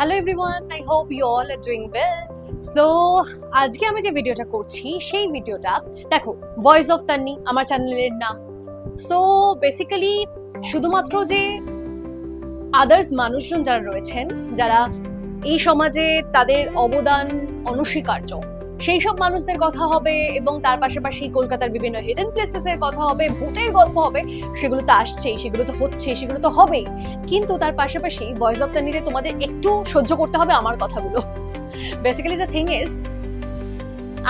Hello everyone I hope you all are doing well so আজকে আমি যে ভিডিওটা করছি, সেই ভিডিওটা দেখো ভয়েস অফ তান্নি আমার চ্যানেলের নাম সো বেসিক্যালি শুধুমাত্র যে আদার্স মানুষজন যারা রয়েছেন, যারা এই সমাজে তাদের অবদান অনস্বীকার্য সেই সব মানুষদের কথা হবে এবং তার পাশাপাশি কলকাতার বিভিন্ন হিডেন প্লেসেস এর কথা হবে, ভূতের গল্প হবে, সেগুলো তো আসছেই, সেগুলো তো হচ্ছে সেগুলো তো হবেই। কিন্তু তার পাশাপাশি ভয়েস অফ তানিতে তোমাদের একটু সহ্য করতে হবে আমার কথাগুলো। বেসিক্যালি দ্য থিং ইজ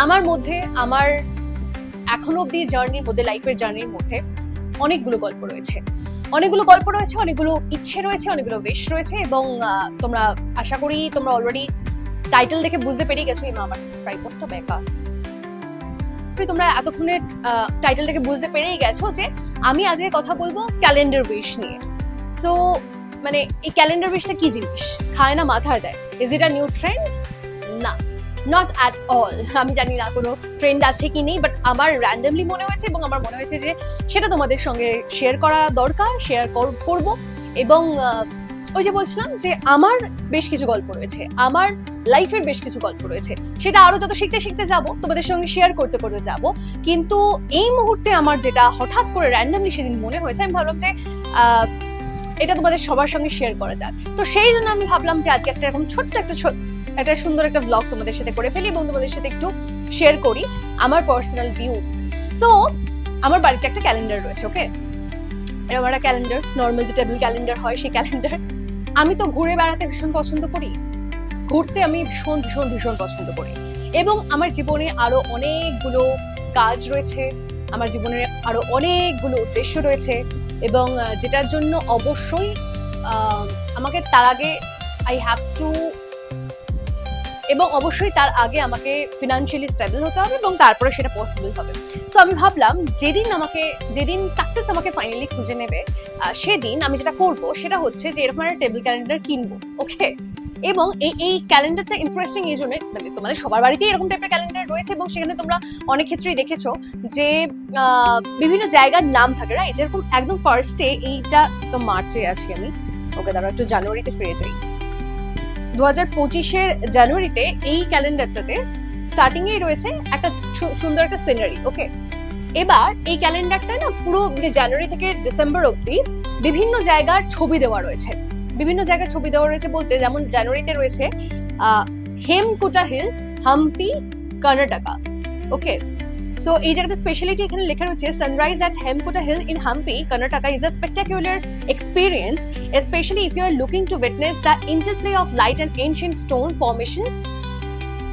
আমার মধ্যে, আমার এখনও অব্দি জার্নির মধ্যে লাইফের জার্নির মধ্যে অনেকগুলো গল্প রয়েছে। অনেকগুলো গল্প রয়েছে, অনেকগুলো ইচ্ছে রয়েছে, অনেকগুলো বেশ রয়েছে এবং তোমরা আশা করি তোমরা অলরেডি টাইটেল দেখে বুঝতে পেরে গেছো, এই আমার ট্রাইপডটা বেকার। তোমরা এতক্ষণে টাইটেল দেখে বুঝতে পেরেই গেছো যে আমি আজকে কথা বলব ক্যালেন্ডার উইশ নিয়ে। সো মানে এই ক্যালেন্ডার উইশটা কি জিনিস? খায় না, মাথায় দেয়। Is it a new trend না নট অ্যাট অল আমি জানি না কোনো ট্রেন্ড আছে কি নেই বাট আমার র্যান্ডামলি মনে হয়েছে এবং আমার মনে হয়েছে যে সেটা তোমাদের সঙ্গে শেয়ার করা দরকার শেয়ার করব এবং ওই যে বলছিলাম যে আমার বেশ কিছু গল্প রয়েছে, আমার লাইফের বেশ কিছু গল্প রয়েছে, সেটা আরও যত শিখতে শিখতে যাব, তোমাদের সঙ্গে শেয়ার করতে করতে যাব। কিন্তু এই মুহূর্তে আমার যেটা হঠাৎ করে র্যান্ডামলি সেদিন মনে হয়েছে, আমি ভাবলাম যে এটা তোমাদের সবার সঙ্গে শেয়ার করা যাক। তো সেই জন্য আমি ভাবলাম যে আজকে একটা এরকম ছোট্ট একটা একটা সুন্দর একটা ব্লগ তোমাদের সাথে করে ফেলি এবং তোমাদের সাথে একটু শেয়ার করি আমার পার্সোনাল ভিউজ সো আমার বাড়িতে একটা ক্যালেন্ডার রয়েছে ওকে এরকম একটা ক্যালেন্ডার নর্মাল যে টেবিল ক্যালেন্ডার হয়, সেই ক্যালেন্ডার আমি তো ঘুরে বেড়াতে ভীষণ পছন্দ করি। ঘুরতে আমি ভীষণ ভীষণ ভীষণ পছন্দ করি। এবং আমার জীবনে আরও অনেকগুলো কাজ রয়েছে। আমার জীবনের আরও অনেকগুলো উদ্দেশ্য রয়েছে। এবং যেটার জন্য অবশ্যই আমাকে তার আগে আই হ্যাভ টু এবং অবশ্যই তার আগে আমাকে ফিনান্সিয়ালি স্টেবল হতে হবে এবং তারপরে সেটা পসিবল হবে। সো আমি ভাবলাম যেদিন আমাকে, যেদিন সাকসেস আমাকে ফাইনালি খুঁজে নেবে সেদিন আমি যেটা করব সেটা হচ্ছে যে এরকম একটা টেবিল ক্যালেন্ডার কিনবো ওকে এবং এই এই ক্যালেন্ডারটা ইন্টারেস্টিং এই জন্য মানে তোমাদের সবার বাড়িতেই এরকম টাইপের ক্যালেন্ডার রয়েছে এবং সেখানে তোমরা অনেক ক্ষেত্রেই দেখেছ যে বিভিন্ন জায়গার নাম থাকে রাইট যেরকম একদম ফার্স্টে এইটা তো মার্চে আছি আমি। ওকে দাঁড়া একটু জানুয়ারিতে ফিরে যাই। দু হাজার পঁচিশের জানুয়ারিতে এই ক্যালেন্ডারটাতে স্টার্টিং এই রয়েছে একটা সুন্দর একটা সিনারি ওকে এবার এই ক্যালেন্ডারটা না পুরো মানে জানুয়ারি থেকে ডিসেম্বর অবধি বিভিন্ন জায়গার ছবি দেওয়া রয়েছে। বিভিন্ন জায়গার ছবি দেওয়া রয়েছে বলতে যেমন জানুয়ারিতে রয়েছে Hemakuta hill, Hampi, Karnataka okay so এই জায়গাটা স্পেশালিটি এখানে লেখা রয়েছে sunrise at Hemakuta hill in Hampi Karnataka is a spectacular experience, especially if you are looking to witness the interplay of light and ancient stone formations.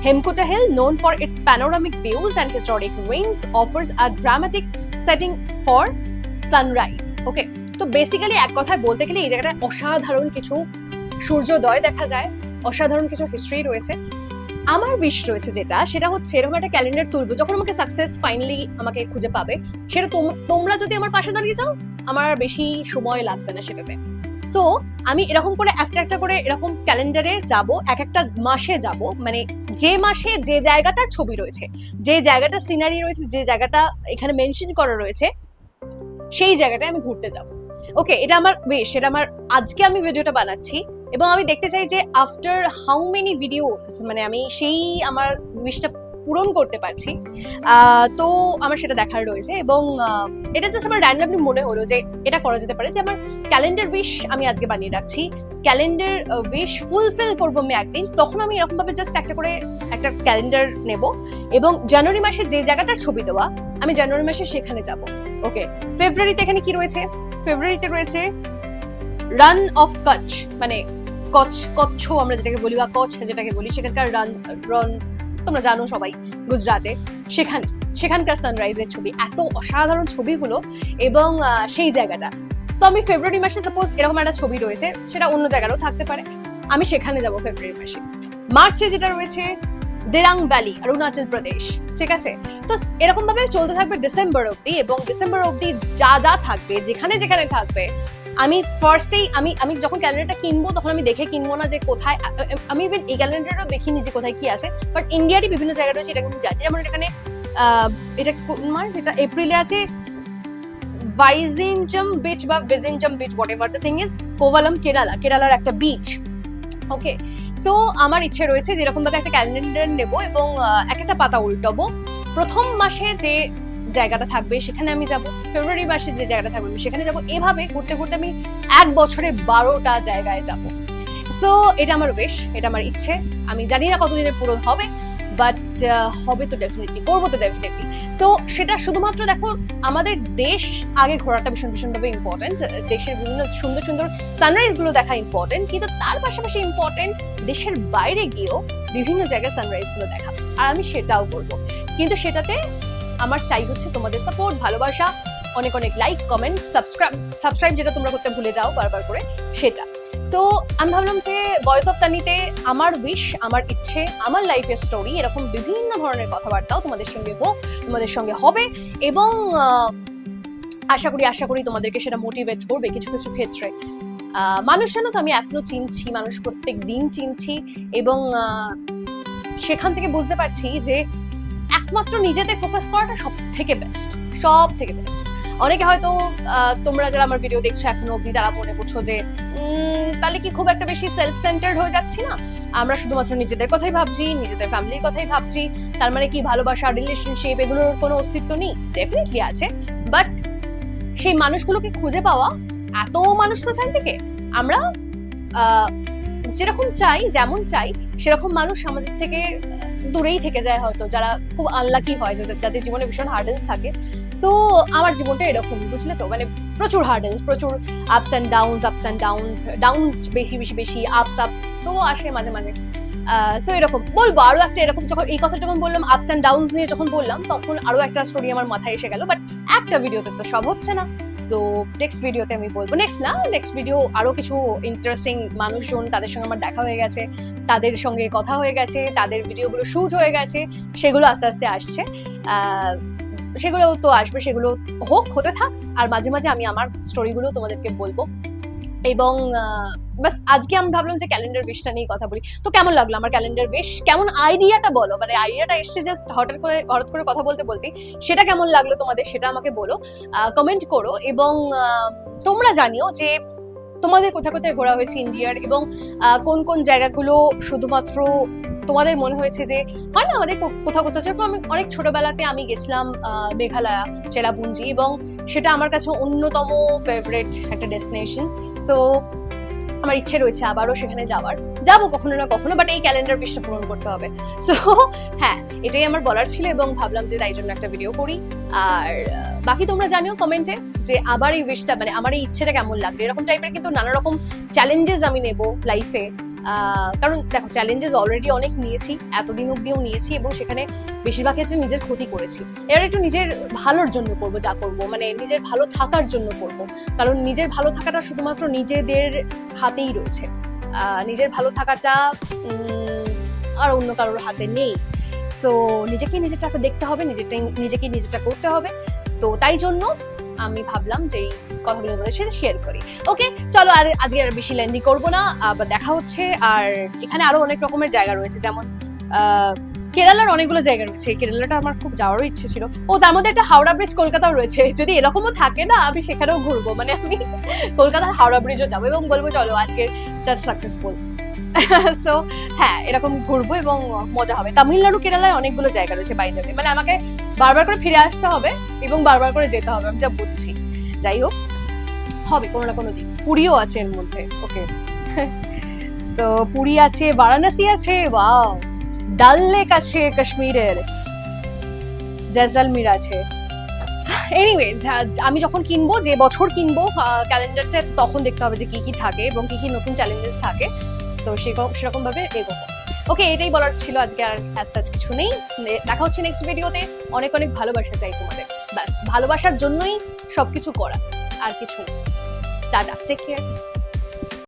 Hemkuta Hill, known for its panoramic views and historic ruins, offers a dramatic setting for sunrise. Okay, তো basically এক কথায় বলতে গেলে এই জায়গাটায় অসাধারণ কিছু সূর্যোদয় দেখা যায় অসাধারণ কিছু হিস্ট্রি রয়েছে আমার উইশ রয়েছে যেটা, সেটা হচ্ছে এরকম একটা ক্যালেন্ডার তুলবো, যখন আমাকে সাকসেস ফাইনালি আমাকে খুঁজে পাবে, সেটা তোম- তোমরা যদি আমার পাশে দাঁড়িয়ে যাও, আমার বেশি সময় লাগবে না সেটাতে। সো আমি এরকম করে একটা একটা করে এরকম ক্যালেন্ডারে যাব, এক একটা মাসে যাব মানে যে মাসে যে জায়গাটার ছবি রয়েছে, যে জায়গাটা সিনারি রয়েছে, যে জায়গাটা এখানে মেনশন করা রয়েছে, সেই জায়গাটায় আমি ঘুরতে যাব। ওকে এটা আমার উইশ এটা আমার আজকে আমি ভিডিওটা বানাচ্ছি এবং আমি দেখতে চাই যে আফটার হাউ মেনি ভিডিওস মানে আমি সেই আমার উইশটা পূরণ করতে পারছি। তো আমার সেটা দেখার রয়েছে এবং এটা জাস্ট আমার র্যান্ডামলি মনে হলো যে এটা করা যেতে পারে যে আমার ক্যালেন্ডার উইশ আমি আজকে বানিয়ে রাখছি। ক্যালেন্ডার উইশ ফুলফিল করব আমি একদিন, তখন আমি এরকমভাবে জাস্ট একটা করে একটা ক্যালেন্ডার নেব এবং জানুয়ারি মাসে যে জায়গাটার ছবি দেওয়া, আমি জানুয়ারি মাসে সেখানে যাব। ওকে ফেব্রুয়ারিতে এখানে কি রয়েছে? ফেব্রুয়ারিতে রয়েছে রান অফ কচ্ছ মানে কচ্ছ কচ্ছ আমরা যেটাকে বলি বা কচ্ছ যেটাকে বলি, সেখানকার রান রন তোমরা জানো সবাই গুজরাটে। সেখানে সেখানকার সানরাইজের ছবি, এত অসাধারণ ছবিগুলো এবং সেই জায়গাটা। তো আমি ফেব্রুয়ারি মাসে সাপোজ এরকম একটা ছবি রয়েছে, সেটা অন্য জায়গারও থাকতে পারে। আমি সেখানে যাব ফেব্রুয়ারি মাসে। মার্চে যেটা রয়েছে দেরাং ভ্যালি অরুণাচল প্রদেশ ঠিক আছে? তো এরকম ভাবে চলতে থাকবে ডিসেম্বর অব্দি এবং ডিসেম্বর অব্দি যা যা থাকবে, যেখানে যেখানে থাকবে আমি ফার্স্টেই আমি আমি যখন ক্যালেন্ডারটা কিনবো, তখন আমি দেখে কিনবো না যে কোথায় আমি ইভেন এই ক্যালেন্ডারও দেখিনি যে কোথায় কি আছে বাট ইন্ডিয়ারই বিভিন্ন জায়গা রয়েছে, এটা আমি জানি। যেমন এখানে এটা মাস? এটা এপ্রিলে আছে। ভাইজিনজাম বিচ বা Vizhinjam beach whatever the thing is Kovalam Kerala কেরালার একটা বিচ ওকে সো আমার ইচ্ছে রয়েছে যেরকম ভাবে একটা ক্যালেন্ডার নেব এবং এক একটা পাতা উল্টাবো। প্রথম মাসে যে জায়গাটা থাকবে, সেখানে আমি যাব। ফেব্রুয়ারি মাসে যে জায়গাটা থাকবে, আমি সেখানে যাব। এভাবে ঘুরতে ঘুরতে আমি এক বছরে বারোটা জায়গায় যাব। সো এটা আমার বেশ এটা আমার ইচ্ছে। আমি জানি না কতদিনে পূরণ হবে বাট হবে তো ডেফিনেটলি করব তো ডেফিনেটলি সো সেটা শুধুমাত্র দেখো, আমাদের দেশ আগে ঘোরাটা ভীষণ ভীষণভাবে ইম্পর্টেন্ট দেশের বিভিন্ন সুন্দর সুন্দর সানরাইজগুলো দেখা ইম্পর্টেন্ট কিন্তু তার পাশাপাশি ইম্পর্টেন্ট দেশের বাইরে গিয়েও বিভিন্ন জায়গায় সানরাইজগুলো দেখা। আর আমি সেটাও করব। কিন্তু সেটাতে আমার চাই হচ্ছে তোমাদের সাপোর্ট ভালোবাসা, অনেক অনেক লাইক কমেন্ট সাবস্ক্রাইব সাবস্ক্রাইব যেটা তোমরা করতে ভুলে যাও বারবার করে, সেটা। সো আমি ভাবলাম যে ভয়েস অফ তানিতে আমার উইশ আমার ইচ্ছে, আমার লাইফের স্টোরি এরকম বিভিন্ন ধরনের কথাবার্তাও তোমাদের সঙ্গে হোক তোমাদের সঙ্গে হবে এবং আশা করি আশা করি তোমাদেরকে সেটা মোটিভেট করবে কিছু কিছু ক্ষেত্রে। মানুষ জানো তো, আমি এখনও চিনছি, মানুষ প্রত্যেক দিন চিনছি এবং সেখান থেকে বুঝতে পারছি যে একমাত্র নিজেতে ফোকাস করাটা সব থেকে বেস্ট সব থেকে বেস্ট অনেকে হয়তো তোমরা যারা আমার ভিডিও দেখছ এখনও অব্দি তারা মনে করছ যে তাহলে কি খুব একটা বেশি সেলফ সেন্টার্ড হয়ে যাচ্ছি না? আমরা শুধুমাত্র নিজেদের কথাই ভাবছি নিজেদের ফ্যামিলির কথাই ভাবছি তার মানে কি ভালোবাসা রিলেশনশিপ এগুলোর কোনো অস্তিত্ব নেই? ডেফিনেটলি আছে বাট সেই মানুষগুলোকে খুঁজে পাওয়া এত মানুষ তো চারিদিকে। আমরা আহ, যেরকম চাই, যেমন চাই, সেরকম মানুষ আমাদের থেকে দূরেই থেকে যায় হয়তো। যারা খুব আনলাকি হয়, যাদের যাদের জীবনে ভীষণ হার্ডেলস থাকে। সো আমার জীবনটা এরকম, বুঝলে তো? মানে প্রচুর হার্ডেলস প্রচুর ups and downs ups and downs downs বেশি বেশি বেশি আপস আপস তো আসে মাঝে মাঝে। সো এরকম। বলব, আরও একটা এরকম যখন, এই কথা যখন বললাম আপস অ্যান্ড ডাউনস নিয়ে যখন বললাম, তখন আরও একটা স্টোরি আমার মাথায় এসে গেল। বাট একটা ভিডিওতে তো সব হচ্ছে না। তো নেক্সট ভিডিওতে আমি বলব নেক্সট না নেক্সট ভিডিও আরও কিছু ইন্টারেস্টিং মানুষজন তাদের সঙ্গে আমার দেখা হয়ে গেছে, তাদের সঙ্গে কথা হয়ে গেছে, তাদের ভিডিওগুলো শুট হয়ে গেছে, সেগুলো আস্তে আস্তে আসছে। সেগুলো তো আসবে, সেগুলো হোক, হতে থাক, আর মাঝে মাঝে আমি আমার স্টোরিগুলো তোমাদেরকে বলব। এবং বাস আজকে আমি ভাবলাম যে ক্যালেন্ডার বেশটা নিয়ে কথা বলি। তো কেমন লাগল আমার ক্যালেন্ডার বেশ কেমন আইডিয়াটা বলো? মানে আইডিয়াটা এসছে জাস্ট হঠাৎ করে হঠাৎ করে কথা বলতে বলতে। সেটা কেমন লাগল তোমাদের সেটা আমাকে বলো। কমেন্ট করো এবং তোমরা জানিও যে তোমাদের কোথায় কোথায় ঘোরা হয়েছে ইন্ডিয়ার এবং কোন কোন জায়গাগুলো শুধুমাত্র তোমাদের মনে হয়েছে যে, হয় না আমাদের কোথাও কোথাও, যেরকম আমি অনেক ছোটবেলাতে আমি গেছিলাম মেঘালয়া, চেরাপুঞ্জি, এবং সেটা আমার কাছে অন্যতম ফেভারিট একটা ডেস্টিনেশন সো আমার ইচ্ছে রয়েছে আবারও সেখানে যাওয়ার। যাব কখনো না কখনো বাট এই ক্যালেন্ডার পৃষ্ঠা পূরণ করতে হবে। সো হ্যাঁ এটাই আমার বলার ছিল, এবং ভাবলাম যে তাই জন্য একটা ভিডিও করি। আর বাকি তোমরা জানিও কমেন্টে যে আবার এই উইশটা মানে আমার এই ইচ্ছেটা কেমন লাগবে? এরকম টাইপের কিন্তু নানা রকম চ্যালেঞ্জেস আমি নেব লাইফে কারণ দেখো চ্যালেঞ্জেস অলরেডি অনেক নিয়েছি, এতদিন অব্দিও নিয়েছি এবং সেখানে বেশিরভাগ ক্ষেত্রে নিজের ক্ষতি করেছি। এবার একটু নিজের ভালোর জন্য করব, যা করব মানে নিজের ভালো থাকার জন্য করব। কারণ নিজের ভালো থাকাটা শুধুমাত্র নিজেদের হাতেই রয়েছে। নিজের ভালো থাকাটা আর অন্য কারোর হাতে নেই। সো নিজেকে নিজেরটাকে দেখতে হবে, নিজেরটাই নিজেকে নিজেরটা করতে হবে। তো তাই জন্য আমি ভাবলাম যে কথাগুলো তোমাদের সাথে শেয়ার করি। ওকে চলো আর আজকে আর বেশি লেন্দি করব না। আবার দেখা হচ্ছে। আর এখানে আরও অনেক রকমের জায়গা রয়েছে। যেমন কেরালার অনেকগুলো জায়গা রয়েছে। কেরালাটা আমার খুব যাওয়ারও ইচ্ছে ছিল। ও, তার মধ্যে একটা হাওড়া ব্রিজ কলকাতাও রয়েছে। যদি এরকমও থাকে না, আমি সেখানেও ঘুরবো। মানে আমি কলকাতার হাওড়া ব্রিজও যাব এবং বলব, চলো আজকে সাকসেসফুল সো হ্যাঁ এরকম ঘুরবো এবং মজা হবে। তামিলনাড়ু, কেরালায় অনেকগুলো জায়গা রয়েছে বাইরে মানে আমাকে বারবার করে ফিরে আসতে হবে এবং বারবার করে যেতে হবে, আমি যা বুঝছি। যাই হোক। হবে, কোনো না কোনো দিন। পুরীও আছে এর মধ্যে ওকে সো পুরী আছে, বারাণসী আছে ওয়াও ডাল লেক আছে কাশ্মীরের জয়সালমীর আছে। এনিওয়েজ আমি যখন কিনবো, যে বছর কিনবো ক্যালেন্ডারটা তখন দেখতে হবে যে কি কি থাকে এবং কি কি নতুন চ্যালেঞ্জেস থাকে। সো সেরকম সেরকম ভাবে এগোবো। ওকে এটাই বলার ছিল আজকে আর অ্যাজ সাচ কিছু নেই। দেখা হচ্ছে নেক্সট ভিডিওতে অনেক অনেক ভালোবাসা চাই তোমাদের। ব্যাস, ভালোবাসার জন্যই সব কিছু করা, আর কিছু নেই Tada. Take care.